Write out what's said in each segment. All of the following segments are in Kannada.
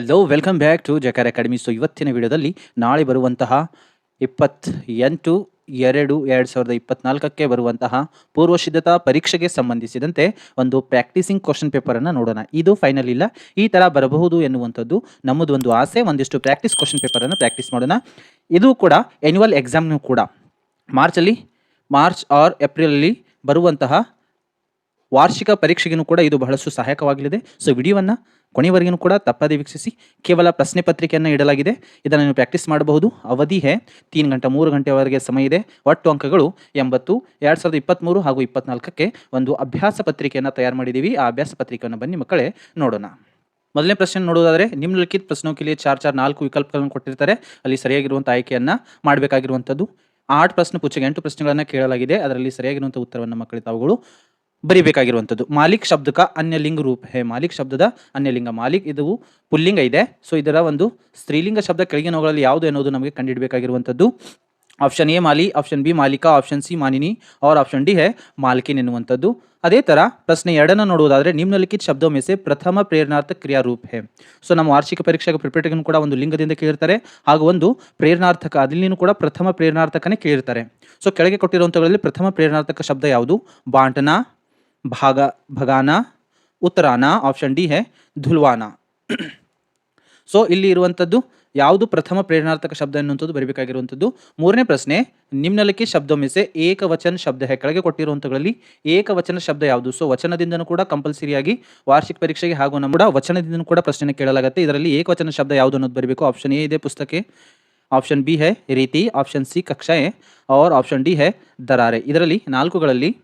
Hello welcome back to Jakar academy so ಇವತ್ತಿನ ವಿಡಿಯೋದಲ್ಲಿ ನಾಳೆ ಬರುವಂತಹ ಇಪ್ಪತ್ತೆಂಟು, ಎರಡು ಎರಡು ಸಾವಿರದ ಇಪ್ಪತ್ನಾಲ್ಕಕ್ಕೆ ಬರುವಂತಹ ಪೂರ್ವ ಸಿದ್ಧತಾ ಪರೀಕ್ಷೆಗೆ ಸಂಬಂಧಿಸಿದಂತೆ ಒಂದು ಪ್ರಾಕ್ಟೀಸಿಂಗ್ ಕ್ವಶನ್ ಪೇಪರನ್ನು ನೋಡೋಣ. ಇದು ಫೈನಲ್ ಇಲ್ಲ. ಈ ಥರ ಬರಬಹುದು ಎನ್ನುವಂಥದ್ದು ನಮ್ಮದು ಒಂದು ಆಸೆ. ಒಂದಿಷ್ಟು ಪ್ರಾಕ್ಟೀಸ್ ಕ್ವಶನ್ ಪೇಪರನ್ನು ಪ್ರಾಕ್ಟೀಸ್ ಮಾಡೋಣ. ಇದು ಕೂಡ ಎನ್ಯುವಲ್ ಎಕ್ಸಾಮ್ನೂ ಕೂಡ. ಮಾರ್ಚಲ್ಲಿ ಮಾರ್ಚ್ ಆರ್ ಏಪ್ರಿಲಲ್ಲಿ ಬರುವಂತಹ ವಾರ್ಷಿಕ ಪರೀಕ್ಷೆಗೂ ಕೂಡ ಇದು ಬಹಳಷ್ಟು ಸಹಾಯಕವಾಗಲಿದೆ. ಸೊ ವಿಡಿಯೋವನ್ನು ಕೊನೆವರೆಗೂ ಕೂಡ ತಪ್ಪದೆ ವೀಕ್ಷಿಸಿ. ಕೇವಲ ಪ್ರಶ್ನೆ ಪತ್ರಿಕೆಯನ್ನು ಇಡಲಾಗಿದೆ. ಇದನ್ನು ನೀವು ಪ್ರಾಕ್ಟೀಸ್ ಮಾಡಬಹುದು. ಅವಧಿ ಹೇ ತೀನ್ ಗಂಟೆ, ಮೂರು ಗಂಟೆವರೆಗೆ ಸಮಯ ಇದೆ. ಒಟ್ಟು ಅಂಕಗಳು ಎಂಬತ್ತು, ಎರಡು ಸಾವಿರದ ಇಪ್ಪತ್ತ್ಮೂರು ಹಾಗೂ ಇಪ್ಪತ್ನಾಲ್ಕಕ್ಕೆ ಒಂದು ಅಭ್ಯಾಸ ಪತ್ರಿಕೆಯನ್ನು ತಯಾರು ಮಾಡಿದ್ದೀವಿ. ಆ ಅಭ್ಯಾಸ ಪತ್ರಿಕೆಯನ್ನು ಬನ್ನಿ ಮಕ್ಕಳೇ, ನೋಡೋಣ. ಮೊದಲನೇ ಪ್ರಶ್ನೆ ನೋಡೋದಾದರೆ ನಿಮ್ನಲಿಖಿತ ಪ್ರಶ್ನೋ ಕಿಲಿ ಚಾರ್ ಚಾರ್ ನಾಲ್ಕು ವಿಕಲ್ಪಗಳನ್ನು ಕೊಟ್ಟಿರ್ತಾರೆ. ಅಲ್ಲಿ ಸರಿಯಾಗಿರುವಂಥ ಆಯ್ಕೆಯನ್ನು ಮಾಡಬೇಕಾಗಿರುವಂಥದ್ದು. ಆಟ್ ಪ್ರಶ್ನೆ, ಪುಚ್ಚೆಗೆ ಎಂಟು ಪ್ರಶ್ನೆಗಳನ್ನು ಕೇಳಲಾಗಿದೆ. ಅದರಲ್ಲಿ ಸರಿಯಾಗಿರುವಂಥ ಉತ್ತರವನ್ನು ಮಕ್ಕಳಿಗೆ ತಾವುಗಳು ಬರಿಬೇಕಾಗಿರುವಂಥದ್ದು. ಮಾಲಿಕ್ ಶಬ್ದಕ ಅನ್ಯಲಿಂಗ ರೂಪ. ಹೇ, ಮಾಲಿಕ್ ಶಬ್ದದ ಅನ್ಯಲಿಂಗ. ಮಾಲಿಕ್, ಇದು ಪುಲ್ಲಿಂಗ ಇದೆ. ಸೊ ಇದರ ಒಂದು ಸ್ತ್ರೀಲಿಂಗ ಶಬ್ದ ಕೆಳಗಿನವುಗಳಲ್ಲಿ ಯಾವುದು ಅನ್ನೋದು ನಮಗೆ ಕಂಡುಹಿಡಬೇಕಾಗಿರುವಂಥದ್ದು. ಆಪ್ಷನ್ ಎ ಮಾಲಿ ಆಪ್ಷನ್ ಬಿ ಮಾಲಿಕಾ ಆಪ್ಷನ್ ಸಿ ಮಾನಿನಿ और ಆಪ್ಷನ್ ಡಿ ಹೇ, ಮಾಲ್ಕಿನ್ ಎನ್ನುವಂಥದ್ದು. ಅದೇ ಥರ ಪ್ರಶ್ನೆ ಎರಡನ್ನು ನೋಡುವುದಾದರೆ ನಿಮ್ನಲಿಖಿತ ಶಬ್ದ ಮೆಸೆ ಪ್ರಥಮ ಪ್ರೇರಣಾರ್ಥ ಕ್ರಿಯಾ ರೂಪ ಹೇ. ಸೊ ನಮ್ಮ ವಾರ್ಷಿಕ ಪರೀಕ್ಷೆಗೆ ಪ್ರಿಪೇಟರ್ಗೂ ಕೂಡ ಒಂದು ಲಿಂಗದಿಂದ ಕೇಳಿರ್ತಾರೆ. ಹಾಗೂ ಒಂದು ಪ್ರೇರಣಾರ್ಥಕ ಅದಿಲ್ಲಿನೂ ಕೂಡ ಪ್ರಥಮ ಪ್ರೇರಣಾರ್ಥಕನೇ ಕೇಳಿರ್ತಾರೆ. ಸೊ ಕೆಳಗೆ ಕೊಟ್ಟಿರುವಂಥಗಳಲ್ಲಿ ಪ್ರಥಮ ಪ್ರೇರಣಾರ್ಥಕ ಶಬ್ದ ಯಾವುದು? ಬಾಂಟನ ಭಾಗ ಭಗಾನ ಉತ್ತರಾನಾ ಆಪ್ಷನ್ ಡಿ ಹೇ ಧುಲ್ವಾನ ಸೊ ಇಲ್ಲಿ ಇರುವಂಥದ್ದು ಯಾವುದು ಪ್ರಥಮ ಪ್ರೇರಣಾರ್ಥಕ ಶಬ್ದ ಎನ್ನುವಂಥದ್ದು ಬರಬೇಕಾಗಿರುವಂಥದ್ದು. ಮೂರನೇ ಪ್ರಶ್ನೆ ನಿಮ್ನಲಿಕೆ ಶಬ್ದ ಮಿಸೆ ಏಕವಚನ ಶಬ್ದ ಹೇ, ಕೆಳಗೆ ಕೊಟ್ಟಿರುವಂಥಗಳಲ್ಲಿ ಏಕವಚನ ಶಬ್ದ ಯಾವುದು? ಸೊ ವಚನದಿಂದನೂ ಕೂಡ ಕಂಪಲ್ಸರಿಯಾಗಿ ವಾರ್ಷಿಕ ಪರೀಕ್ಷೆಗೆ ಹಾಗೂ ನಮ್ಮ ವಚನದಿಂದನೂ ಕೂಡ ಪ್ರಶ್ನೆ ಕೇಳಲಾಗುತ್ತೆ. ಇದರಲ್ಲಿ ಏಕವಚನ ಶಬ್ದ ಯಾವುದು ಅನ್ನೋದು ಬರಬೇಕು. ಆಪ್ಷನ್ ಎ ಇದೆ ಪುಸ್ತಕ ಆಪ್ಷನ್ ಬಿ ಹೇ, ರೀತಿ. ಆಪ್ಷನ್ ಸಿ ಕಕ್ಷಾಯೆ. और ಆಪ್ಷನ್ ಡಿ ಹೇ, ದರಾರೆ. ಇದರಲ್ಲಿ ನಾಲ್ಕುಗಳಲ್ಲಿ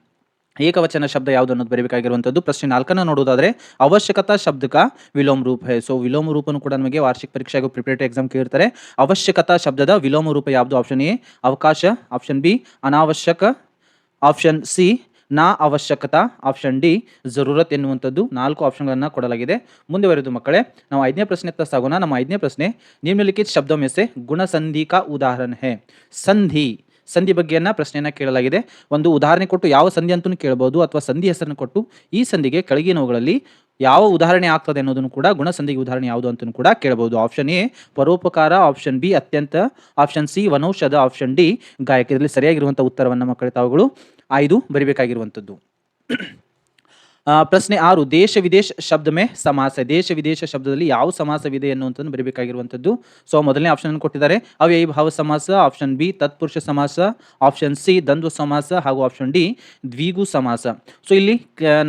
ಏಕವಚನ ಶಬ್ದ ಯಾವುದು ಅನ್ನೋದು ಬರಬೇಕಾಗಿರುವಂಥದ್ದು. ಪ್ರಶ್ನೆ ನಾಲ್ಕನ್ನು ನೋಡೋದಾದರೆ ಅವಶ್ಯಕತಾ ಶಬ್ದಕ ವಿಲೋಮ ರೂಪ. ಹೇ ಸೊ ವಿಲೋಮ ರೂಪನು ಕೂಡ ನಮಗೆ ವಾರ್ಷಿಕ ಪರೀಕ್ಷೆ ಹಾಗೂ ಪ್ರಿಪರೇಟರಿ ಎಕ್ಸಾಮ್ ಕೇಳ್ತಾರೆ. ಅವಶ್ಯಕತಾ ಶಬ್ದದ ವಿಲೋಮ ರೂಪ ಯಾವುದು? ಆಪ್ಷನ್ ಎ ಅವಕಾಶ. ಆಪ್ಷನ್ ಬಿ ಅನಾವಶ್ಯಕ. ಆಪ್ಷನ್ ಸಿ ನಾ ಅವಶ್ಯಕತಾ. ಆಪ್ಷನ್ ಡಿ ಜರೂರತ್ ಎನ್ನುವಂಥದ್ದು. ನಾಲ್ಕು ಆಪ್ಷನ್ಗಳನ್ನು ಕೊಡಲಾಗಿದೆ. ಮುಂದುವರೆದು ಮಕ್ಕಳೇ, ನಾವು ಐದನೇ ಪ್ರಶ್ನೆ ಸಾಗೋಣ. ನಮ್ಮ ಐದನೇ ಪ್ರಶ್ನೆ ನಿಮ್ನಲಿಖಿತ ಶಬ್ದ ಮೆಸೆ ಗುಣಸಂಧಿ ಕಾ ಉದಾಹರಣೆ. ಸಂಧಿ. ಸಂಧಿ ಬಗ್ಗೆಯನ್ನ ಪ್ರಶ್ನೆಯನ್ನ ಕೇಳಲಾಗಿದೆ. ಒಂದು ಉದಾಹರಣೆ ಕೊಟ್ಟು ಯಾವ ಸಂಧಿ ಅಂತೂ ಕೇಳಬಹುದು ಅಥವಾ ಸಂಧಿ ಹೆಸರನ್ನು ಕೊಟ್ಟು ಈ ಸಂಧಿಗೆ ಕೆಳಗಿನವುಗಳಲ್ಲಿ ಯಾವ ಉದಾಹರಣೆ ಆಗ್ತದೆ ಅನ್ನೋದನ್ನು ಕೂಡ ಗುಣಸಂಧಿಗೆ ಉದಾಹರಣೆ ಯಾವುದು ಅಂತಲೂ ಕೂಡ ಕೇಳಬಹುದು ಆಪ್ಷನ್ ಎ ಪರೋಪಕಾರ ಆಪ್ಷನ್ ಬಿ ಅತ್ಯಂತ ಆಪ್ಷನ್ ಸಿ ವನೌಷಧ ಆಪ್ಷನ್ ಡಿ ಗಾಯಕ ಇದರಲ್ಲಿ ಸರಿಯಾಗಿರುವಂಥ ಉತ್ತರವನ್ನು ಮಕ್ಕಳ ತಾವುಗಳು ಆಯ್ದು ಬರಿಬೇಕಾಗಿರುವಂಥದ್ದು ಪ್ರಶ್ನೆ ಆರು, ದೇಶ ವಿದೇಶ ಶಬ್ದ ಮೇ ಸಮಾಸ, ದೇಶ ವಿದೇಶ ಶಬ್ದದಲ್ಲಿ ಯಾವ ಸಮಾಸವಿದೆ ಅನ್ನುವಂಥದ್ದು ಬರೀಬೇಕಾಗಿರುವಂಥದ್ದು. ಸೊ ಮೊದಲನೇ ಆಪ್ಷನ್ ಅನ್ನು ಕೊಟ್ಟಿದ್ದಾರೆ. ಅವ್ಯಯ ಭಾವ ಸಮಾಸ ಆಪ್ಷನ್ ಬಿ ತತ್ಪುರುಷ ಸಮಾಸ ಆಪ್ಷನ್ ಸಿ ದ್ವಂದ್ವ ಸಮಾಸ, ಹಾಗೂ ಆಪ್ಷನ್ ಡಿ ದ್ವಿಗು ಸಮಾಸ. ಸೊ ಇಲ್ಲಿ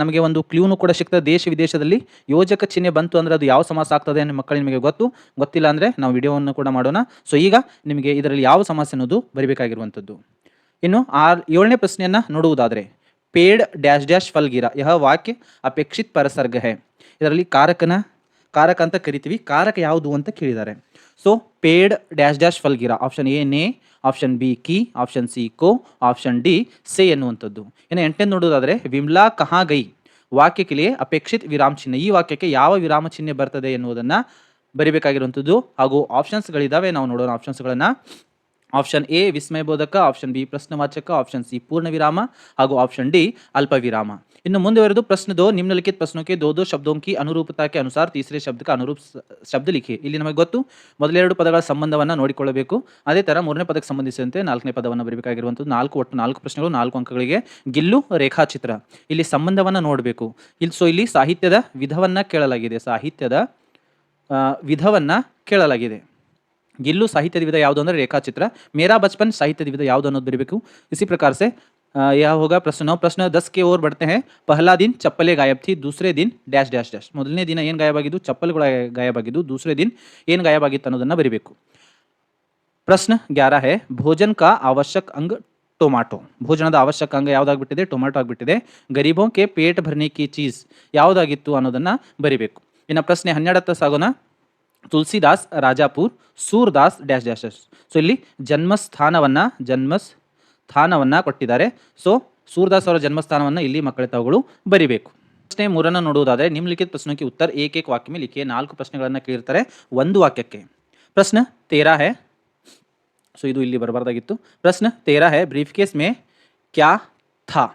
ನಮಗೆ ಒಂದು ಕ್ಲೂನು ಕೂಡ ಸಿಗ್ತದೆ. ದೇಶ ವಿದೇಶದಲ್ಲಿ ಯೋಜಕ ಚಿಹ್ನೆ ಬಂತು ಅಂದ್ರೆ ಅದು ಯಾವ ಸಮಾಸ ಆಗ್ತದೆ ಅನ್ನೋ ಮಕ್ಕಳು ನಿಮಗೆ ಗೊತ್ತು. ಗೊತ್ತಿಲ್ಲ ಅಂದರೆ ನಾವು ವಿಡಿಯೋವನ್ನು ಕೂಡ ಮಾಡೋಣ. ಸೊ ಈಗ ನಿಮಗೆ ಇದರಲ್ಲಿ ಯಾವ ಸಮಾಸ ಅನ್ನೋದು ಬರಿಬೇಕಾಗಿರುವಂಥದ್ದು. ಇನ್ನು ಆರ್, ಏಳನೇ ಪ್ರಶ್ನೆಯನ್ನು ನೋಡುವುದಾದರೆ ಪೇಡ್ ಡ್ಯಾಶ್ ಡ್ಯಾಶ್ ಫಲ್ಗಿರ ಯಹ ವಾಕ್ಯ ಅಪೇಕ್ಷಿತ್ ಪರಸರ್ಗ ಹೇ. ಇದರಲ್ಲಿ ಕಾರಕನ, ಕಾರಕ ಅಂತ ಕರಿತೀವಿ, ಕಾರಕ ಯಾವುದು ಅಂತ ಕೇಳಿದ್ದಾರೆ. ಸೊ ಪೇಡ್ ಡ್ಯಾಶ್ ಡ್ಯಾಶ್ ಫಲ್ಗಿರ ಆಪ್ಷನ್ ಎ ನೇ, ಆಪ್ಷನ್ ಬಿ ಕಿ, ಆಪ್ಷನ್ ಸಿ ಕೋ, ಆಪ್ಷನ್ ಡಿ ಸೆ ಎನ್ನುವಂಥದ್ದು. ಇನ್ನು ಎಂಟನೇ ನೋಡೋದಾದರೆ, ವಿಮ್ಲಾ ಕಹಾ ಗೈ. ವಾಕ್ಯಕ್ಕೆ ಅಪೇಕ್ಷಿತ ಅಪೇಕ್ಷಿತ್ ವಿರಾಮ ಚಿಹ್ನೆ. ಈ ವಾಕ್ಯಕ್ಕೆ ಯಾವ ವಿರಾಮ ಚಿಹ್ನೆ ಬರ್ತದೆ ಎನ್ನುವುದನ್ನು ಬರಿಬೇಕಾಗಿರುವಂಥದ್ದು ಹಾಗೂ ಆಪ್ಷನ್ಸ್ಗಳಿದ್ದಾವೆ ನಾವು ನೋಡೋಣ ಆಪ್ಷನ್ಸ್ಗಳನ್ನು ಆಪ್ಷನ್ ಎ ವಿಸ್ಮಯ ಬೋಧಕ ಆಪ್ಷನ್ ಬಿ ಪ್ರಶ್ನವಾಚಕ, ಆಪ್ಷನ್ ಸಿ ಪೂರ್ಣ ವಿರಾಮ ಹಾಗೂ ಆಪ್ಷನ್ ಡಿ ಅಲ್ಪ ವಿರಾಮ ಇನ್ನು ಮುಂದುವರೆದು ಪ್ರಶ್ನೆ ದೋ ನಿಮ್ನಲಿಖಿತ ಪ್ರಶ್ನೋಕೆ ದೋ ದೋ ಶಬ್ದೋಂಕಿ ಅನುಸಾರ ತೀಸರೆ ಶಬ್ದಕ್ಕೆ ಅನುರೂಪ ಶಬ್ದ ಲಿಖಿ. ಇಲ್ಲಿ ನಮಗೆ ಗೊತ್ತು, ಮೊದಲೆರಡು ಪದಗಳ ಸಂಬಂಧವನ್ನು ನೋಡಿಕೊಳ್ಳಬೇಕು. ಅದೇ ಥರ ಮೂರನೇ ಪದಕ್ಕೆ ಸಂಬಂಧಿಸಿದಂತೆ ನಾಲ್ಕನೇ ಪದವನ್ನು ಬರಬೇಕಾಗಿರುವಂಥದ್ದು ನಾಲ್ಕು ಒಟ್ಟು ನಾಲ್ಕು ಪ್ರಶ್ನೆಗಳು, ನಾಲ್ಕು ಅಂಕಗಳಿಗೆ ಗಿಲ್ಲು, ರೇಖಾಚಿತ್ರ. ಇಲ್ಲಿ ಸಂಬಂಧವನ್ನು ನೋಡಬೇಕು. ಇಲ್ಲಿ ಸೊ ಇಲ್ಲಿ ಸಾಹಿತ್ಯದ ವಿಧವನ್ನು ಕೇಳಲಾಗಿದೆ. ಸಾಹಿತ್ಯದ ವಿಧವನ್ನು ಕೇಳಲಾಗಿದೆ. ಗಿಲ್ಲು ಸಾಹಿತ್ಯದ ವಿಧ ಯಾವುದು ಅಂದರೆ ರೇಖಾಚಿತ್ರ ಮೇರಾ ಬಚಪನ್ ಸಾಹಿತ್ಯದ ವಿಧ ಯಾವುದು ಅನ್ನೋದು ಬರಬೇಕು इसी प्रकार से अ, यह होगा प्रश्न नौ प्रश्न दस के ओर बढ़ते हैं पहला दिन चप्पलें गायब थी दूसरे दिन ಡ್ಯಾಶ್ ಡ್ಯಾಶ್ ಡ್ಯಾಶ್ ಮೊದಲನೇ ದಿನ ಏನು ಗಾಯಬಾಗಿದ್ದು ಚಪ್ಪಲ್ಗಳು ಗಾಯಬಾಗಿದ್ದು ದೂಸರೇ ದಿನ ಏನು ಗಾಯಬಾಗಿತ್ತು ಅನ್ನೋದನ್ನು ಬರಿಬೇಕು ಪ್ರಶ್ನೆ ಗ್ಯಾರ ಹೇ ಭೋಜನ್ ಕಾ ಅವಶ್ಯಕ ಅಂಗ ಟೊಮಾಟೊ ಭೋಜನದ ಅವಶ್ಯಕ ಅಂಗ ಯಾವುದಾಗ್ಬಿಟ್ಟಿದೆ ಟೊಮಾಟೊ ಆಗಿಬಿಟ್ಟಿದೆ ಗರೀಬೋ ಕೆ ಪೇಟ್ ಭರ್ನೆ ಕಿ ಚೀಸ್ ಯಾವುದಾಗಿತ್ತು ಅನ್ನೋದನ್ನು ಬರಿಬೇಕು ಇನ್ನು ಪ್ರಶ್ನೆ ಹನ್ನೆರಡತ್ತ ಸಾಗೋಣ Tulsidas Rajapur, Surdas, dash dash dash. So ಇಲ್ಲಿ ಜನ್ಮಸ್ಥಾನವನ್ನು ಜನ್ಮಸ್ಥಾನವನ್ನು ಕೊಟ್ಟಿದ್ದಾರೆ. ಸೊ ಸೂರ್ದಾಸ್ ಅವರ ಜನ್ಮಸ್ಥಾನವನ್ನು ಇಲ್ಲಿ ಮಕ್ಕಳ ತಾವುಗಳು ಬರಿಬೇಕು. ಪ್ರಶ್ನೆ ಮೂರನ್ನು ನೋಡುವುದಾದರೆ, ನಿಮ್ಲಿಖಿತ ಪ್ರಶ್ನೆಗೆ ಉತ್ತರ ಏಕೇಕ ಏಕ್ ವಾಕ್ಯ ಮೇಲೆ ಲಿಖಿಯ ನಾಲ್ಕು ಪ್ರಶ್ನೆಗಳನ್ನು ಕೇಳಿರ್ತಾರೆ ಒಂದು ವಾಕ್ಯಕ್ಕೆ. ಪ್ರಶ್ನೆ ತೇರಾ ಹೇ. ಸೊ ಇದು ಇಲ್ಲಿ ಬರಬಾರ್ದಾಗಿತ್ತು. ಪ್ರಶ್ನೆ ತೇರಾ ಹೇ ಬ್ರೀಫ್ ಕೇಸ್ ಮೇ ಕ್ಯಾ ಥಾ.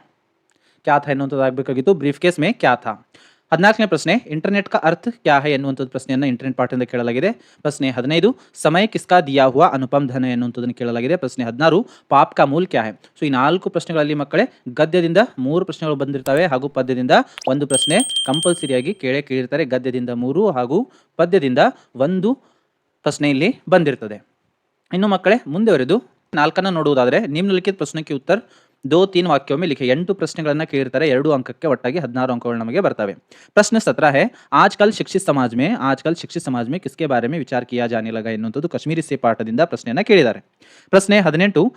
ಕ್ಯಾ ಥಾ ಎನ್ನುವಂಥದ್ದು ಆಗಬೇಕಾಗಿತ್ತು ಬ್ರೀಫ್ ಕೇಸ್ ಮೇ ಕ್ಯಾ ಥಾ. ಹದಿನಾಲ್ಕನೇ ಪ್ರಶ್ನೆ ಇಂಟರ್ನೆಟ್ ಕ ಅರ್ಥ ಕ್ಯಾ ಹೈ ಎನ್ನುವಂಥದ್ದು ಪ್ರಶ್ನೆಯನ್ನು ಇಂಟರ್ನೆಟ್ ಪಾಠದಿಂದ ಕೇಳಲಾಗಿದೆ. ಪ್ರಶ್ನೆ ಹದಿನೈದು, ಸಮಯ ಕಿಸ್ಕಾ ದಿಯಾ ಹುವ ಅನುಪಮ್ ಧನ ಎನ್ನುವಂಥದ್ದನ್ನು ಕೇಳಲಾಗಿದೆ. ಪ್ರಶ್ನೆ ಹದಿನಾರು, ಪಾಪ್ ಕಾ ಮೂಲ್ ಕ್ಯಾ ಹೈ? ಸೊ ಈ ನಾಲ್ಕು ಪ್ರಶ್ನೆಗಳಲ್ಲಿ ಮಕ್ಕಳೇ, ಗದ್ಯದಿಂದ ಮೂರು ಪ್ರಶ್ನೆಗಳು ಬಂದಿರ್ತವೆ ಹಾಗೂ ಪದ್ಯದಿಂದ ಒಂದು ಪ್ರಶ್ನೆ ಕಂಪಲ್ಸರಿಯಾಗಿ ಕೇಳೇ ಕೇಳಿರ್ತಾರೆ. ಗದ್ಯದಿಂದ ಮೂರು ಹಾಗೂ ಪದ್ಯದಿಂದ ಒಂದು ಪ್ರಶ್ನೆ ಇಲ್ಲಿ ಬಂದಿರ್ತದೆ. ಇನ್ನು ಮಕ್ಕಳೇ, ಮುಂದುವರೆದು ನಾಲ್ಕನ್ನು ನೋಡುವುದಾದರೆ ನಿಮ್ನಲಿಖಿತ ಪ್ರಶ್ನೆಗೆ ಉತ್ತರ ದೋ ತೀನ್ ವಾಕ್ಯ में ಎಂಟು ಪ್ರಶ್ನೆಗಳನ್ನ ಕೇಳಿರ್ತಾರೆ ಎರಡು ಅಂಕಕ್ಕೆ ಒಟ್ಟಾಗಿ ಹದಿನಾರು ಅಂಕಗಳು ನಮಗೆ ಬರ್ತವೆ. ಪ್ರಶ್ನೆ ಸತ್ರ ಹೇ, ಆಜ್ಕಲ್ ಶಿಕ್ಷಿತ ಸಮಾಜ ಮೇ, ಆಜ್ಕಲ್ ಶಿಕ್ಷಿತ ಸಮಾಜ ಮೇ ಕಿಸ್ಕೆ ಬಾರೆ ಮೇ ವಿಚಾರ ಕಿಯಾ ಜಾನೆ ಎನ್ನುವಂಥದ್ದು ಕಾಶ್ಮೀರಿ ಸಿ ಪಾಠದಿಂದ ಪ್ರಶ್ನೆಯನ್ನು ಕೇಳಿದ್ದಾರೆ. ಪ್ರಶ್ನೆ ಹದಿನೆಂಟು,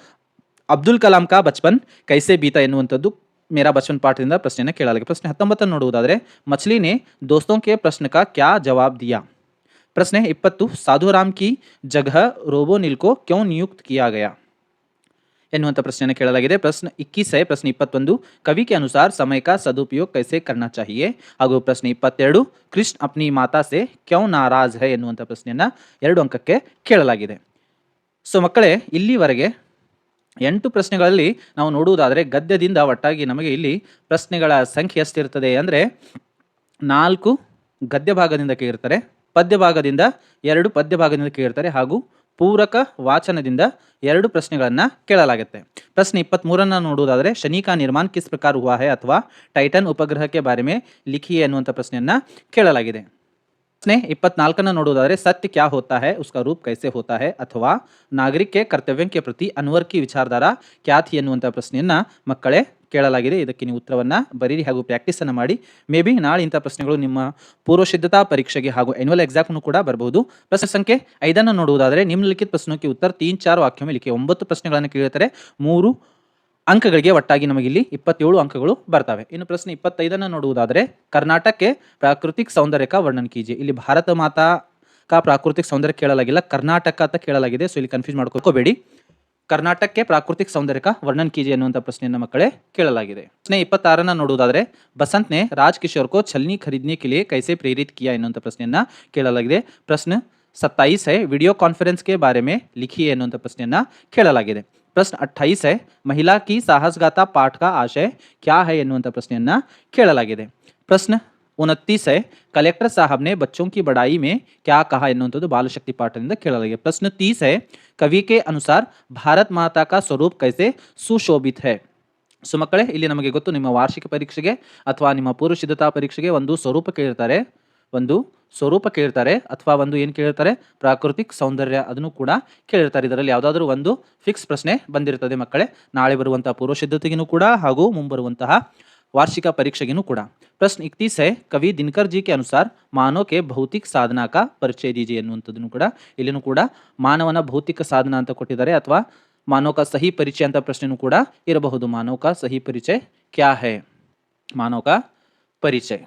ಅಬ್ದುಲ್ ಕಲಾಂ ಕಾ ಬಚ್ಪನ್ ಕೈಸೆ ಬೀತಾ ಎನ್ನುವಂಥದ್ದು ಮೇರಾ ಬಚಪನ್ ಪಾಠದಿಂದ ಪ್ರಶ್ನೆಯನ್ನು ಕೇಳಲಾಗಿದೆ. ಪ್ರಶ್ನೆ ಹತ್ತೊಂಬತ್ತನ್ನು ನೋಡುವುದಾದರೆ ಮಚ್ಲಿನೇ ದೋಸ್ತೋಂಕೆ ಪ್ರಶ್ನ ಕಾ ಕ್ಯಾ ಜವಾಬ್ ದಿಯಾ? ಪ್ರಶ್ನೆ ಇಪ್ಪತ್ತು, ಸಾಧುರಾಮ್ ಕಿ ಜಗಹ ರೋಬೋ ನಿಲ್ಕೋ ಕ್ಯೋ ನಿಯುಕ್ತ ಕಿಯಾ ಗಯಾ? ಎನ್ನುವಂಥ ಪ್ರಶ್ನೆಯನ್ನು ಕೇಳಲಾಗಿದೆ. ಪ್ರಶ್ನೆ ಇಕ್ಕೀಸ್, ಪ್ರಶ್ನೆ ಇಪ್ಪತ್ತೊಂದು ಕವಿಕೆ ಅನುಸಾರ ಸಮಯ ಸದುಪಯೋಗ ಕೈಸೆ ಕರ್ನಾ ಚಾಹಿಯೇ. ಹಾಗೂ ಪ್ರಶ್ನೆ ಇಪ್ಪತ್ತೆರಡು, ಕೃಷ್ಣ ಅಪ್ನಿ ಮಾತಾ ಸೆ ಕ್ಯೌ ನಾರಾಜ್ ಹೇ ಎನ್ನುವಂಥ ಪ್ರಶ್ನೆಯನ್ನು ಎರಡು ಅಂಕಕ್ಕೆ ಕೇಳಲಾಗಿದೆ. ಸೊ ಮಕ್ಕಳೇ, ಇಲ್ಲಿವರೆಗೆ ಎಂಟು ಪ್ರಶ್ನೆಗಳಲ್ಲಿ ನಾವು ನೋಡುವುದಾದರೆ ಗದ್ಯದಿಂದ ಒಟ್ಟಾಗಿ ನಮಗೆ ಇಲ್ಲಿ ಪ್ರಶ್ನೆಗಳ ಸಂಖ್ಯೆ ಎಷ್ಟಿರ್ತದೆ ಅಂದರೆ ನಾಲ್ಕು ಗದ್ಯ ಭಾಗದಿಂದ ಕೇಳಿರ್ತಾರೆ ಪದ್ಯ ಭಾಗದಿಂದ ಎರಡು ಪದ್ಯ ಭಾಗದಿಂದ ಕೇಳಿರ್ತಾರೆ ಹಾಗೂ ಪೂರಕ ವಾಚನದಿಂದ ಎರಡು ಪ್ರಶ್ನೆಗಳನ್ನು ಕೇಳಲಾಗುತ್ತೆ. ಪ್ರಶ್ನೆ ಇಪ್ಪತ್ತ್ ಮೂರನ್ನು ನೋಡುವುದಾದರೆ, ಶನಿಕಾ ನಿರ್ಮಾಣ ಕಿಸ್ ಪ್ರಕಾರ ಹುವಾ ಹೇ ಅಥವಾ ಟೈಟನ್ ಉಪಗ್ರಹಕ್ಕೆ ಬಾರಿ ಮೇ ಲಿಖಿ ಅನ್ನುವಂಥ ಪ್ರಶ್ನೆಯನ್ನು ಕೇಳಲಾಗಿದೆ. ಪ್ರಶ್ನೆ ಇಪ್ಪತ್ನಾಲ್ಕನ್ನು ನೋಡುವುದಾದರೆ, ಸತ್ಯ ಕ್ಯಾ ಹೋತಾ ಹೇ, ಉಸ್ಕಾ ರೂಪ್ ಕೈಸೆ ಹೋತಾ ಹೇ ಅಥವಾ ನಾಗರಿಕೆ ಕರ್ತವ್ಯಕ್ಕೆ ಪ್ರತಿ ಅನ್ವರ್ಕಿ ವಿಚಾರಧಾರ ಕ್ಯಾಥಿ ಎನ್ನುವಂಥ ಪ್ರಶ್ನೆಯನ್ನು ಮಕ್ಕಳೇ ಕೇಳಲಾಗಿದೆ. ಇದಕ್ಕೆ ನೀವು ಉತ್ತರವನ್ನು ಬರೀರಿ ಹಾಗೂ ಪ್ರಾಕ್ಟೀಸನ್ನು ಮಾಡಿ. ಮೇ ಬಿ ನಾಳೆ ಇಂಥ ಪ್ರಶ್ನೆಗಳು ನಿಮ್ಮ ಪೂರ್ವ ಸಿದ್ಧತಾ ಪರೀಕ್ಷೆಗೆ ಹಾಗೂ ಎನ್ಯುವಲ್ ಎಕ್ಸಾಮ್ನು ಕೂಡ ಬರಬಹುದು ಪ್ರಶ್ನೆ ಸಂಖ್ಯೆ ಐದನ್ನು ನೋಡುವುದಾದರೆ ನಿಮ್ನಲಿಖಿತ ಪ್ರಶ್ನೆಗೆ ಉತ್ತರ ತೀನ್ ಚಾರು ವಾಕ್ಯ ಲಿಖೆ ಒಂಬತ್ತು ಪ್ರಶ್ನೆಗಳನ್ನು ಕೇಳಿರ್ತಾರೆ ಮೂರು ಅಂಕಗಳಿಗೆ ಒಟ್ಟಾಗಿ ನಮಗಿಲ್ಲಿ ಇಪ್ಪತ್ತೇಳು ಅಂಕಗಳು ಬರ್ತವೆ. ಇನ್ನು ಪ್ರಶ್ನೆ ಇಪ್ಪತ್ತೈದನ್ನು ನೋಡುವುದಾದರೆ ಕರ್ನಾಟಕಕ್ಕೆ ಪ್ರಾಕೃತಿಕ ಸೌಂದರ್ಯಕ ವರ್ಣನ್ ಕೀಜಿಯೇ ಇಲ್ಲಿ ಭಾರತ ಮಾತಾ ಕಾ ಪ್ರಾಕೃತಿಕ ಸೌಂದರ್ಯ ಕೇಳಲಾಗಿಲ್ಲ, ಕರ್ನಾಟಕ ಅಂತ ಕೇಳಲಾಗಿದೆ. ಸೊ ಇಲ್ಲಿ ಕನ್ಫ್ಯೂಸ್ ಮಾಡ್ಕೋಬೇಡಿ कर्नाटक के प्राकृतिक सौंदर्य का वर्णन कीजिए अवंत प्रश्न मकड़े केलिए प्रश्न इपत् नोड़े बसंत ने राजकिशोर को छलनी खरीदने के लिए कैसे प्रेरित किया अवंत प्रश्न केलिए प्रश्न सत्ताईस है वीडियो कॉन्फरेन्स के बारे में लिखी अवंत प्रश्न केलिए प्रश्न अट्ठाईस है महिला की साहसगाथा पाठ का आशय क्या है अवंत प्रश्न केलिए प्रश्न उनतीस है कलेक्टर साहब ने बच्चों की बड़ाई में क्या कहा ಎನ್ನುವಂಥದ್ದು ಬಾಲಶಕ್ತಿ ಪಾಠದಿಂದ ಕೇಳಲಾಗಿದೆ ಪ್ರಶ್ನೆ तीस है कवि के अनुसार भारत माता का स्वरूप कैसे सुशोभित है ಸೊ ಮಕ್ಕಳೇ ಇಲ್ಲಿ ನಮಗೆ ಗೊತ್ತು ನಿಮ್ಮ ವಾರ್ಷಿಕ ಪರೀಕ್ಷೆಗೆ ಅಥವಾ ನಿಮ್ಮ ಪೂರ್ವ ಸಿದ್ಧತಾ ಪರೀಕ್ಷೆಗೆ ಒಂದು ಸ್ವರೂಪ ಕೇಳಿರ್ತಾರೆ ಒಂದು ಸ್ವರೂಪ ಕೇಳ್ತಾರೆ ಅಥವಾ ಒಂದು ಏನು ಕೇಳಿರ್ತಾರೆ ಪ್ರಾಕೃತಿಕ ಸೌಂದರ್ಯ ಅದನ್ನು ಕೂಡ ಕೇಳಿರ್ತಾರೆ ಇದರಲ್ಲಿ ಯಾವುದಾದ್ರೂ ಒಂದು ಫಿಕ್ಸ್ ಪ್ರಶ್ನೆ ಬಂದಿರ್ತದೆ ಮಕ್ಕಳೇ ನಾಳೆ ಬರುವಂತಹ ಪೂರ್ವ ಸಿದ್ಧತೆಗೂ ಕೂಡ ಹಾಗೂ ಮುಂಬರುವಂತಹ वार्षिक परीक्षा ಕೂಡ. ಪ್ರಶ್ನೆ ಇಕ್ತೀಸ್ ಹೈ ಕವಿ ದಿನಕರ್ ಜಿ ಕೆ ಅನುಸಾರ ಮಾನವ ಕೆ ಭೌತಿಕ ಸಾಧನ ಪರಿಚಯ ದೀಜಿಯೆ ಅನ್ನುವಂಥದ್ದನ್ನು ಕೂಡ, ಇಲ್ಲಿನೂ ಕೂಡ ಮಾನವನ ಭೌತಿಕ ಸಾಧನ ಅಂತ ಕೊಟ್ಟಿದ್ದಾರೆ ಅಥವಾ ಮಾನವ ಕಾ ಸಹಿ ಪರಿಚಯ ಅಂತ ಪ್ರಶ್ನೆನೂ ಕೂಡ ಇರಬಹುದು. ಮಾನವ ಕಾ ಸಹಿ ಪರಿಚಯ ಕ್ಯಾ ಹೈ? ಮಾನವ ಕಾ ಪರಿಚಯ.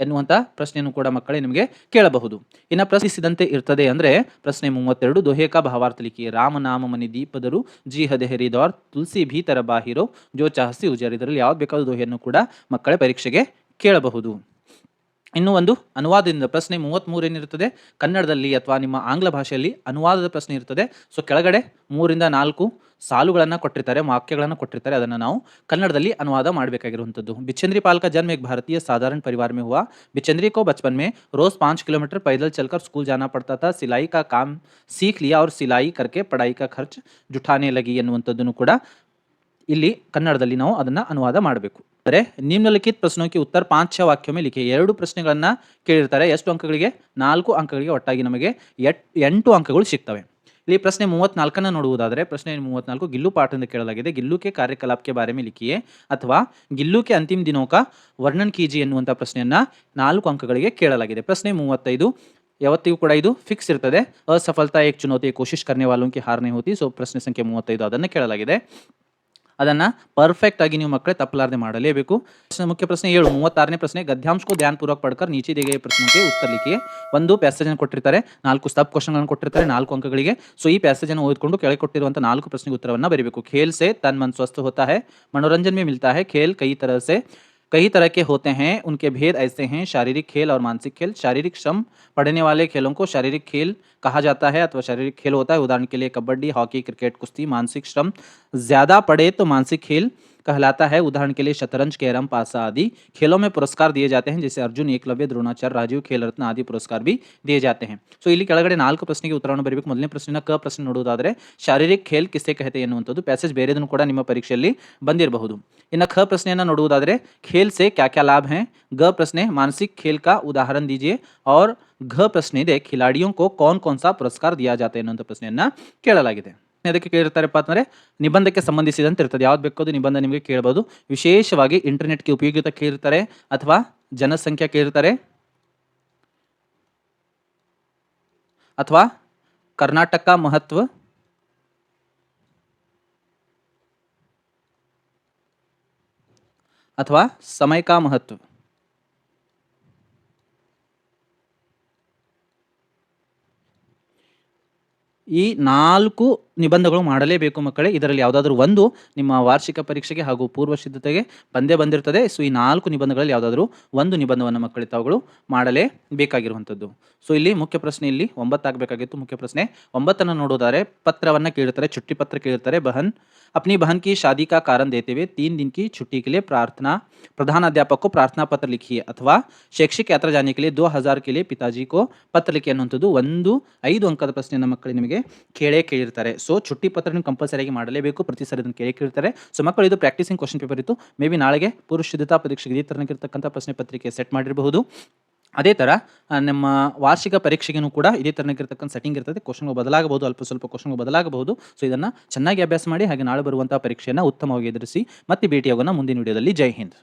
ಎನ್ನುವಂಥ ಪ್ರಶ್ನೆಯನ್ನು ಕೂಡ ಮಕ್ಕಳೇ ನಿಮಗೆ ಕೇಳಬಹುದು. ಇನ್ನು ಪ್ರಶ್ನಿಸಿದಂತೆ ಇರ್ತದೆ ಅಂದರೆ ಪ್ರಶ್ನೆ ಮೂವತ್ತೆರಡು, ದೊಹೇಕ ಭಾವಾರ್ಥಲಿಕೆ ರಾಮನಾಮಮನಿ ರಾಮನಾಮ ಮನಿ ದೀಪದರು ಜಿ ಹದೆ ತುಲ್ಸಿ ಭೀತರ ಬಾಹಿರೋ ಜೋ ಚಾಹಸಿ ಉಜರ್ ಯಾವ್ದು ಬೇಕಾದ ದೊಹೆಯನ್ನು ಕೂಡ ಮಕ್ಕಳ ಪರೀಕ್ಷೆಗೆ ಕೇಳಬಹುದು. ಇನ್ನು ಒಂದು ಅನುವಾದದಿಂದ ಪ್ರಶ್ನೆ ಮೂವತ್ತ್ಮೂರು ಏನಿರುತ್ತದೆ ಕನ್ನಡದಲ್ಲಿ ಅಥವಾ ನಿಮ್ಮ ಆಂಗ್ಲ ಭಾಷೆಯಲ್ಲಿ ಅನುವಾದದ ಪ್ರಶ್ನೆ ಇರ್ತದೆ ಸೊ ಕೆಳಗಡೆ ಮೂರಿಂದ ನಾಲ್ಕು ಸಾಲುಗಳನ್ನು ಕೊಟ್ಟಿರ್ತಾರೆ, ವಾಕ್ಯಗಳನ್ನು ಕೊಟ್ಟಿರ್ತಾರೆ. ಅದನ್ನು ನಾವು ಕನ್ನಡದಲ್ಲಿ ಅನುವಾದ ಮಾಡಬೇಕಾಗಿರುವಂಥದ್ದು. ಬಿಚಂದ್ರಿ ಪಾಲ್ಕ ಜನ್ಮ ಏಕ್ ಭಾರತೀಯ ಸಾಧಾರಣ ಪರಿವಾರ ಮೇ ಹುವಾ. ಬಿಚಂದ್ರಿ ಕೋ ಬಚಪನ್ ಮೇ ರೋಜ್ ಪಾಂಚ್ ಕಿಲೋಮೀಟರ್ ಪೈದಲ್ ಚಲ್ಕರ್ ಸ್ಕೂಲ್ ಜಾನ ಪಡ್ತಾ ತಾ ಸಿಲಾಯಿ ಕಾ ಕಾಮ್ ಸೀಖ್ ಲಿಯಾ ಅವ್ರ ಸಿಲಾಯಿ ಕರ್ಕೆ ಪಡಾಯಿ ಕಾ ಖರ್ಚ್ ಜುಠಾನೆ ಲಗಿ ಎನ್ನುವಂಥದ್ದನ್ನು ಕೂಡ ಇಲ್ಲಿ ಕನ್ನಡದಲ್ಲಿ ನಾವು ಅದನ್ನು ಅನುವಾದ ಮಾಡಬೇಕು. ಅಂದರೆ ನಿಮ್ನಲಿಖಿತ ಪ್ರಶ್ನೋಕ್ಕೆ ಉತ್ತರ ಪಾಂಚ ಮೇಲೆ ಲಿಖೆ. ಎರಡು ಪ್ರಶ್ನೆಗಳನ್ನ ಕೇಳಿರ್ತಾರೆ. ಎಷ್ಟು ಅಂಕಗಳಿಗೆ? ನಾಲ್ಕು ಅಂಕಗಳಿಗೆ ಒಟ್ಟಾಗಿ ನಮಗೆ ಎಟ್, ಎಂಟು ಅಂಕಗಳು ಸಿಗ್ತವೆ. ಇಲ್ಲಿ ಪ್ರಶ್ನೆ ಮೂವತ್ನಾಲ್ಕನ್ನು ನೋಡುವುದಾದರೆ, ಪ್ರಶ್ನೆ ಮೂವತ್ನಾಲ್ಕು ಗಿಲ್ಲು ಪಾಠದಿಂದ ಕೇಳಲಾಗಿದೆ. ಗಿಲ್ಲುಕೆ ಕಾರ್ಯಕಲಾಪಕ್ಕೆ ಬಾರೆ ಮೇಲೆ ಅಥವಾ ಗಿಲ್ಲುಕೆ ಅಂತಿಮ ದಿನೋಕ ವರ್ಣನ್ ಕೀಜಿ ಎನ್ನುವಂಥ ಪ್ರಶ್ನೆಯನ್ನ ನಾಲ್ಕು ಅಂಕಗಳಿಗೆ ಕೇಳಲಾಗಿದೆ. ಪ್ರಶ್ನೆ ಮೂವತ್ತೈದು, ಯಾವತ್ತಿಗೂ ಕೂಡ ಇದು ಫಿಕ್ಸ್ ಇರ್ತದೆ. ಅಸಫಲತಾ ಏಕ್ ಚುನೌತಿ ಕೋಶಿಶ್ ಕರ್ನೆ ವಾಲೋಂ ಕಿ ಹಾರನೆ ಹೋತಿ. ಸೊ ಪ್ರಶ್ನೆ ಸಂಖ್ಯೆ ಮೂವತ್ತೈದು ಅದನ್ನು ಕೇಳಲಾಗಿದೆ. ಅದನ್ನು ಪರ್ಫೆಕ್ಟ್ ಆಗಿ ನೀವು ಮಕ್ಕಳೇ ತಪ್ಪಲಾರದೆ ಮಾಡಲೇಬೇಕು. ಮುಖ್ಯ ಪ್ರಶ್ನೆ ಏಳು, ಮೂವತ್ತಾರನೇ ಪ್ರಶ್ನೆ, ಗದ್ಯಾಂಶಕ್ಕೂ ಧ್ಯಾನಪೂರ್ವಕ ಪಡ್ಕರ್ ನೀಚಿದೇಗೆ ಪ್ರಶ್ನೆಗೆ ಉತ್ತರಲಿಕ್ಕೆ ಒಂದು ಪ್ಯಾಸೇಜನ್ನು ಕೊಟ್ಟಿರ್ತಾರೆ, ನಾಲ್ಕು ಸಬ್ ಕ್ವಶನ್ಗಳನ್ನು ಕೊಟ್ಟಿರ್ತಾರೆ, ನಾಲ್ಕು ಅಂಕಗಳಿಗೆ. ಸೊ ಈ ಪ್ಯಾಸೇಜನ್ನು ಓದ್ಕೊಂಡು ಕೆಳಗೆ ಕೊಟ್ಟಿರುವಂಥ ನಾಲ್ಕು ಪ್ರಶ್ನೆಗೆ ಉತ್ತರವನ್ನು ಬರೀಬೇಕು. ಖೇಲ್ ಸೆ, ತನ್ ಮನ್ ಸ್ವಸ್ಥ ಹೋತಾ ಹೇ, ಮನೋರಂಜನ್ ಮೇ ಮಿಲ್ತಾ ಹೇ, ಖೇಲ್ ಕೈ ತರಹ ಸೆ. कई तरह के होते हैं, उनके भेद ऐसे हैं, शारीरिक खेल और मानसिक खेल। शारीरिक श्रम, पढ़ने वाले खेलों को शारीरिक खेल कहा जाता है अथवा शारीरिक खेल होता है। उदाहरण के लिए कबड्डी, हॉकी, क्रिकेट, कुश्ती, मानसिक श्रम। ज़्यादा पढ़े तो मानसिक खेल कहलाता है उदाहरण के लिए शतरंज कैरम पासा आदि खेलों में पुरस्कार दिए जाते हैं जैसे अर्जुन एकलव्य द्रोणाचार्य राजीव खेल रत्न आदि पुरस्कार भी दिए जाते हैं ಸೊ ಇಲ್ಲಿ ಕೆಳಗಡೆ ನಾಲ್ಕು ಪ್ರಶ್ನೆಗೆ ಉತ್ತರವನ್ನು ಬರಬೇಕು ಮೊದಲನೇ ಪ್ರಶ್ನೆನ ಕ ಪ್ರಶ್ನೆ ನೋಡುವುದಾದರೆ ಶಾರೀರಿಕ ಖೇಲ್ ಕಿಸ್ಸೆ ಕಹತೆ ಎನ್ನುವಂಥದ್ದು ಪ್ಯಾಸೇಜ್ ಬೇರೆದನ್ನು ಕೂಡ ನಿಮ್ಮ ಪರೀಕ್ಷೆಯಲ್ಲಿ ಬಂದಿರಬಹುದು ಇನ್ನು ಖ ಪ್ರಶ್ನೆಯನ್ನು ನೋಡುವುದಾದರೆ ಖೇಲ್ ಸೆ ಕ್ಯಾ ಕ್ಯಾ ಲಾಭ हैं ಗ ಪ್ರಶ್ನೆ मानसिक खेल का उदाहरण दीजिए और घ ಪ್ರಶ್ನೆ ಇದೆ ಖಿಲಾಡಿಯೋ ಕೋ ಕೌನ್ ಕೌನ್ ಸಾ ಪುರಸ್ಕಾರ ದಿಯಾ ಜಾತೆ ಎನ್ನುವಂಥ ಪ್ರಶ್ನೆಯನ್ನ ಕೇಳಲಾಗಿದೆ ಅದಕ್ಕೆ ಕೇಳಿರ್ತಾರಪ್ಪ ಅಂದರೆ ನಿಬಂಧಕ್ಕೆ ಸಂಬಂಧಿಸಿದಂತೆ ಇರ್ತದೆ. ಯಾವ್ದು ಬೇಕಾದ್ರು ನಿಬಂಧ ನಿಮಗೆ ಕೇಳ್ಬೋದು. ವಿಶೇಷವಾಗಿ ಇಂಟರ್ನೆಟ್ಗೆ ಉಪಯೋಗಿತ ಕೇಳಿರ್ತಾರೆ ಅಥವಾ ಜನಸಂಖ್ಯೆ ಕೇಳಿರ್ತಾರೆ ಅಥವಾ ಕರ್ನಾಟಕ ಮಹತ್ವ ಅಥವಾ ಸಮಯಕ ಮಹತ್ವ. ಈ ನಾಲ್ಕು ನಿಬಂಧಗಳು ಮಾಡಲೇಬೇಕು ಮಕ್ಕಳೇ ಇದರಲ್ಲಿ ಯಾವುದಾದ್ರೂ ಒಂದು ನಿಮ್ಮ ವಾರ್ಷಿಕ ಪರೀಕ್ಷೆಗೆ ಹಾಗೂ ಪೂರ್ವ ಸಿದ್ಧತೆಗೆ ಬಂದೇ ಬಂದಿರ್ತದೆ ಸೊ ಈ ನಾಲ್ಕು ನಿಬಂಧಗಳಲ್ಲಿ ಯಾವುದಾದ್ರೂ ಒಂದು ನಿಬಂಧವನ್ನು ಮಕ್ಕಳು ತಾವುಗಳು ಮಾಡಲೇ ಬೇಕಾಗಿರುವಂಥದ್ದು ಸೊ ಇಲ್ಲಿ ಮುಖ್ಯ ಪ್ರಶ್ನೆ ಇಲ್ಲಿ ಒಂಬತ್ತಾಗಬೇಕಾಗಿತ್ತು ಮುಖ್ಯ ಪ್ರಶ್ನೆ ಒಂಬತ್ತನ್ನು ನೋಡೋದಾದ್ರೆ ಪತ್ರವನ್ನು ಕೇಳ್ತಾರೆ ಚುಟ್ಟಿ ಪತ್ರ ಕೇಳ್ತಾರೆ ಬಹನ್ अपनी बहन की शादी का कारण देते हुए तीन दिन की छुट्टी के लिए प्रार्थना प्रधान अध्यापक को प्रार्थना पत्र लिखिए ಅಥವಾ ಶೈಕ್ಷಿಕ ಯಾತ್ರಾ ಜಾನೆ के लिए दो हजार के लिए पिताजी को ಪತ್ರ ಲಿಖಿ ಅನ್ನುವಂಥದ್ದು ಒಂದು ಐದು ಅಂಕದ ಪ್ರಶ್ನೆಯನ್ನು ಮಕ್ಕಳು ನಿಮಗೆ ಕೇಳೇ ಕೇಳಿರ್ತಾರೆ. ಸೊ ಚುಟ್ಟಿ ಪತ್ರ ನೀವು ಕಂಪಲ್ಸರಿಯಾಗಿ ಮಾಡಲೇಬೇಕು. ಪ್ರತಿ ಸರಿ ಅದನ್ನು ಕೇಳೇ ಕೇಳಿರ್ತಾರೆ ಸೊ ಮಕ್ಕಳು ಇದು ಪ್ರಾಕ್ಟೀಸಿಂಗ್ ಕ್ವಶನ್ ಪೇಪರ್ ಇತ್ತು. ಮೇ ಬಿ ನಾಳೆಗೆ ಪುರುಷ ಸಿದ್ಧತಾ ಪರೀಕ್ಷೆಗೆ ಇದೇ ಥರನಾಗಿರ್ತಕ್ಕಂಥ ಪ್ರಶ್ನೆ ಪತ್ರಿಕೆ ಸೆಟ್ ಮಾಡಿರಬಹುದು. ಅದೇ ಥರ ನಮ್ಮ ವಾರ್ಷಿಕ ಪರೀಕ್ಷೆಗೂ ಕೂಡ ಇದೇ ಥರನಾಗಿರ್ತಕ್ಕಂಥ ಸೆಟ್ಟಿಂಗ್ ಇರ್ತದೆ. ಕ್ವಶನ್ಗಳು ಬದಲಾಗಬಹುದು, ಅಲ್ಪ ಸ್ವಲ್ಪ ಕ್ವಶನ್ಗಳು ಬದಲಾಗಬಹುದು. ಸೊ ಇದನ್ನು ಚೆನ್ನಾಗಿ ಅಭ್ಯಾಸ ಮಾಡಿ ಹಾಗೆ ನಾಳೆ ಬರುವಂತಹ ಪರೀಕ್ಷೆಯನ್ನು ಉತ್ತಮವಾಗಿ ಎದುರಿಸಿ ಮತ್ತೆ ಭೇಟಿಯಾಗೋಣ ಮುಂದಿನ ವಿಡಿಯೋದಲ್ಲಿ. ಜೈ ಹಿಂದ್.